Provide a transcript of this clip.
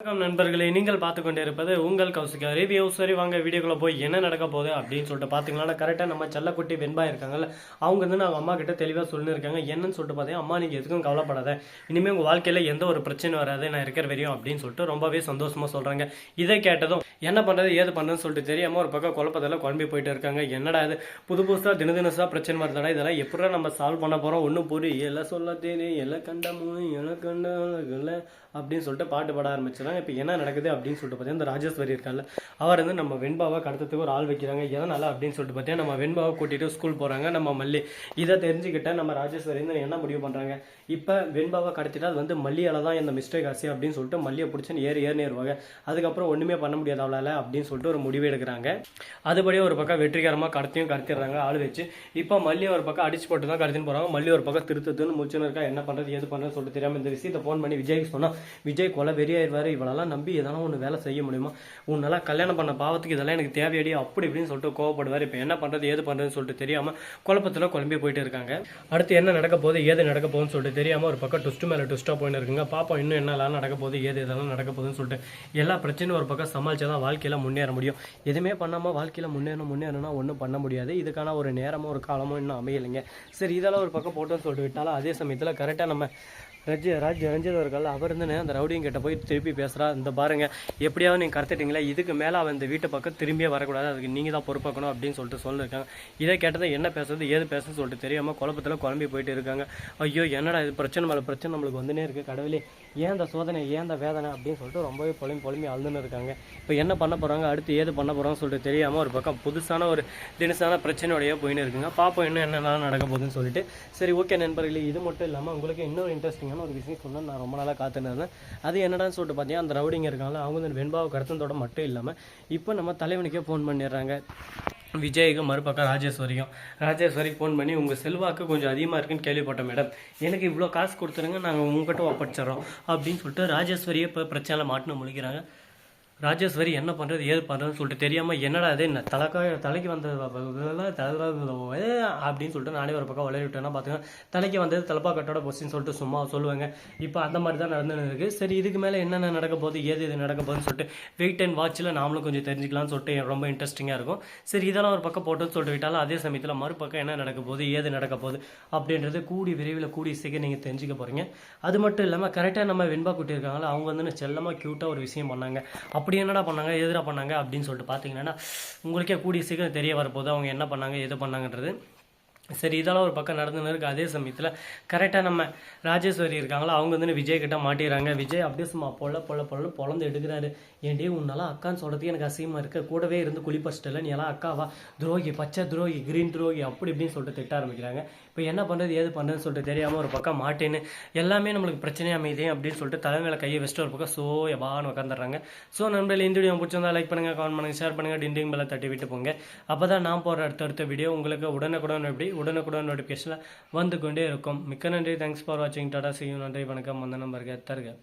வணக்கம் நண்பர்களே நீங்கள் பார்த்து கொண்டிருப்பது உங்கள் கௌசிகா ரிவ்யூ சரி வாங்க வீடியோக்குள்ள போய் என்ன நடக்க போகுது அப்படின்னு சொல்லிட்டு பார்த்தீங்களா கரெக்டாக நம்ம செல்லக்குட்டி வெண்பா இருக்காங்கல்ல அவங்க வந்து நாங்கள் அம்மா கிட்ட தெளிவாக சொல்லியிருக்காங்க என்னன்னு சொல்லிட்டு பார்த்தீங்கன்னா அம்மா நீங்கள் எதுக்கும் கவலைப்படாத. இனிமேல் உங்கள் வாழ்க்கையில் எந்த ஒரு பிரச்சனை வராது. நான் இருக்கிற வரையும் அப்படின்னு சொல்லிட்டு ரொம்பவே சந்தோஷமாக சொல்கிறாங்க இதை கேட்டதும் என்ன பண்ணுறது ஏது பண்ணுறதுன்னு சொல்லிட்டு தெரியாமல் ஒரு பக்கம் குழப்பத்தில் குழம்பி போயிட்டு இருக்காங்க. என்னடா இது? புது புதுசாக தின தினசாக பிரச்சனை வருதுடா. இதெல்லாம் எப்படா நம்ம சால்வ் பண்ண போகிறோம் ஒன்றும் புரிய எல்லாம் சொல்ல தேனே எல்லாம் கண்டமும் எல்லாம் கண்ட அப்படின்னு சொல்லிட்டு பாட்டு பாட ஆச்சுன்னா இப்போ என்ன நடக்குது அப்படின்னு சொல்லிட்டு பார்த்தீங்கன்னா இந்த ராஜேஸ்வரி இருக்கால அவர் வந்து நம்ம வெண்பாவை கடத்தத்துக்கு ஒரு ஆள் வைக்கிறாங்க. எதனால அப்படின்னு சொல்லிட்டு பார்த்தீங்கன்னா நம்ம வெண்பாவை கூட்டிட்டு ஸ்கூல் போகிறாங்க நம்ம மல்லி இதை தெரிஞ்சுக்கிட்ட நம்ம ராஜேஸ்வரி வந்து என்ன முடிவு பண்ணுறாங்க இப்போ வெண்பாவை கடத்திட்டா அது வந்து மல்லியால தான் இந்த மிஸ்டேக் ஆச்சு அப்படின்னு சொல்லிட்டு மல்லியை பிடிச்சின்னு ஏறி ஏறி ஏறுவாங்க. அதுக்கப்புறம் ஒன்றுமே பண்ண முடியாது அவளால் அப்படின்னு சொல்லிட்டு ஒரு முடிவு எடுக்கிறாங்க. அதுபடியே ஒரு பக்கம் வெற்றிகரமாக கடத்தியும் கடத்திடுறாங்க ஆள் வச்சு. இப்போ மல்லி ஒரு பக்கம் அடிச்சு போட்டு தான் கடத்தின்னு போகிறாங்க மல்லி ஒரு பக்கம் திருத்தத்துன்னு முடிச்சுன்னு இருக்கா என்ன பண்ணுறது எது பண்ணுறது சொல்லிட்டு தெரியாமல் இந்த விஷயத்தை ஃபோன் பண்ணி விஜய்க்கு சொன்னால் விஜய் கொலை வெறியாயிருவாரு இவளெல்லாம் நம்பி எதனா ஒன்று வேலை செய்ய முடியுமா? உன்னெல்லாம் கல்யாணம் பண்ண பாவத்துக்கு இதெல்லாம் எனக்கு தேவையடி அப்படி இப்படின்னு சொல்லிட்டு கோவப்படுவார். இப்போ என்ன பண்ணுறது ஏது பண்ணுறதுன்னு சொல்லிட்டு தெரியாமல் குழப்பத்தில் குழம்பி போயிட்டு இருக்காங்க. அடுத்து என்ன நடக்க போகுது ஏது நடக்க போகுதுன்னு சொல்லிட்டு தெரியாமல் ஒரு பக்கம் டுஸ்ட்டு மேலே டுஸ்ட்டாக போயின்னு இருக்குங்க. பாப்பா இன்னும் என்னெல்லாம் நடக்க போகுது ஏது இதெல்லாம் நடக்க போகுதுன்னு சொல்லிட்டு எல்லா பிரச்சனையும் ஒரு பக்கம் சமாளிச்சா தான் வாழ்க்கையில் முன்னேற முடியும். எதுவுமே பண்ணாமல் வாழ்க்கையில் முன்னேறணும் முன்னேறணும்னா ஒன்றும் பண்ண முடியாது. இதுக்கான ஒரு நேரமோ ஒரு காலமோ இன்னும் அமையலைங்க. சரி இதெல்லாம் ஒரு பக்கம் போட்டோன்னு சொல்லிட்டு விட்டாலும் அதே சமயத்தில் கரெக்டாக நம்ம ரஜ ராஜ் ரஞ்சித் அவர்கள் அவர் இருந்தனே அந்த ரவுடியும் கிட்ட போய் திருப்பி பேசுகிறா இந்த பாருங்க எப்படியாவது நீங்கள் கடத்திட்டீங்களா இதுக்கு மேலே அவன் இந்த வீட்டு பக்கம் திரும்பியே வரக்கூடாது அதுக்கு நீங்கள் தான் பொறுப்பாக்கணும் அப்படின்னு சொல்லிட்டு சொல்லியிருக்காங்க இதை கேட்டதை என்ன பேசுறது ஏது பேசுறது சொல்லிட்டு தெரியாமல் குழப்பத்தில் குழம்பி போயிட்டு இருக்காங்க. ஐயோ என்னடா இது பிரச்சனை மேலே பிரச்சனை நம்மளுக்கு வந்துனே இருக்குது கடவுளே. ஏன் இந்த சோதனை ஏன் இந்த வேதனை அப்படின்னு சொல்லிட்டு ரொம்பவே புலம்பி புலம்பி அழுதுன்னு இருக்காங்க. இப்போ என்ன பண்ண போகிறாங்க அடுத்து ஏது பண்ண போகிறாங்கன்னு சொல்லிட்டு தெரியாமல் ஒரு பக்கம் புதுசான ஒரு தினசான பிரச்சனையோடய போயின்னு இருக்குங்க. பார்ப்போம் இன்னும் என்னென்ன நடக்க போகுதுன்னு சொல்லிட்டு. சரி ஓகே நண்பர்களே இது மட்டும் இல்லாமல் உங்களுக்கு இன்னொரு இன்ட்ரெஸ்டிங்கான ஒரு விஷயம் சொன்னால் நான் ரொம்ப நாளாக காத்துன்னு இருந்தேன். அது என்னடான்னு சொல்லிட்டு பார்த்தீங்கன்னா அந்த ரவுடிங்க இருக்காங்களா அவங்க வந்து வெண்பாவை கடத்தினதோட மட்டும் இல்லாமல் இப்போ நம்ம தலைவனுக்கே ஃபோன் பண்ணிடுறாங்க. விஜய்க்கு மறுபக்கம் ராஜேஸ்வரியும். ராஜேஸ்வரிக்கு ஃபோன் பண்ணி உங்கள் செல்வாக்கு கொஞ்சம் அதிகமாக இருக்குன்னு கேள்விப்பட்டேன் மேடம். எனக்கு இவ்வளோ காசு கொடுத்துருங்க நாங்கள் உங்ககிட்ட ஒப்படைச்சிட்றோம். அப்படின்னு சொல்லிட்டு ராஜேஸ்வரியை இப்போ பிரச்சனை மாட்டின முழிக்கிறாங்க ராஜேஸ்வரி என்ன பண்ணுறது ஏது பண்ணுறதுன்னு சொல்லிட்டு தெரியாமல் என்னடா அது என்ன தலைக்காய் தலைக்கு வந்தது அப்படின்னு சொல்லிட்டு நானே ஒரு பக்கம் விளையாடி விட்டேன்னா பார்த்துங்க தலைக்கு வந்தது தலப்பா கட்டோட பொசின்னு சொல்லிட்டு சும்மா சொல்லுவாங்க. இப்போ அந்த மாதிரி தான் நடந்துன்னு இருக்குது சரி இதுக்கு மேலே என்னென்ன நடக்க போகுது ஏது இது நடக்க போகுதுன்னு சொல்லிட்டு வெயிட் அண்ட் வாட்சில் நாமளும் கொஞ்சம் தெரிஞ்சுக்கலாம்னு சொல்லிட்டு ரொம்ப இன்ட்ரெஸ்டிங்காக இருக்கும். சரி இதெல்லாம் ஒரு பக்கம் போட்டுன்னு சொல்லிட்டு விட்டாலும் அதே சமயத்தில் மறுபக்கம் என்ன நடக்க போகுது ஏது நடக்க போகுது அப்படின்றது கூடி விரைவில் கூடி சீக்கிரம் நீங்கள் தெரிஞ்சுக்க போகிறீங்க அது மட்டும் இல்லாமல் கரெக்டாக நம்ம வெண்பா குட்டி இருக்காங்களா அவங்க வந்து செல்லமாக க்யூட்டாக ஒரு விஷயம் பண்ணாங்க. அப்படி என்னடா பண்ணாங்க எதிராக பண்ணாங்க அப்படின்னு சொல்லிட்டு பார்த்தீங்கன்னா உங்களுக்கே கூடிய சீக்கிரம் தெரிய வரப்போகுது. அவங்க என்ன பண்ணாங்க எது பண்ணாங்கன்றது. சரி இதெல்லாம் ஒரு பக்கம் நடந்துன்னு இருக்குது அதே சமயத்தில் கரெக்டாக நம்ம ராஜேஸ்வரி இருக்காங்களா அவங்க வந்து விஜய் கிட்ட மாட்டிடுறாங்க விஜய் அப்படியே சும்மா பொல்ல பொல்ல பொல பொழந்து எடுக்கிறாரு. ஏன்டி உன்னாலாம் அக்கான்னு சொல்கிறதுக்கு எனக்கு அசிங்கமாக இருக்குது கூடவே இருந்து குளிப்பச்சிட்டல நீ எல்லாம் அக்காவா? துரோகி பச்சை துரோகி கிரீன் துரோகி அப்படி இப்படின்னு சொல்லிட்டு திட்ட ஆரம்பிக்கிறாங்க. இப்போ என்ன பண்ணுறது ஏது பண்ணுறதுன்னு சொல்லிட்டு தெரியாமல் ஒரு பக்கம் மாட்டேன்னு எல்லாமே நம்மளுக்கு பிரச்சனை அமைதே அப்படின்னு சொல்லிட்டு தலைமையில கையை வச்சுட்டு ஒரு பக்கம் சோ எவான்னு உட்காந்துடுறாங்க ஸோ நண்பர்கள் இந்த வீடியோ பிடிச்சிருந்தா லைக் பண்ணுங்கள் கமெண்ட் பண்ணுங்கள் ஷேர் பண்ணுங்கள் டிண்டிங் பெல்லை தட்டி விட்டு போங்க. அப்போ தான் நான் போகிற அடுத்த அடுத்த வீடியோ உங்களுக்கு உடனுக்குடன் எப்படி உடனுக்குடன் நோட்டிஃபிகேஷனில் வந்து கொண்டே இருக்கும். மிக்க நன்றி. தேங்க்ஸ் ஃபார் வாட்சிங் டாடா செய்யும் நன்றி வணக்கம். அந்த நம்பருக்கு தருக.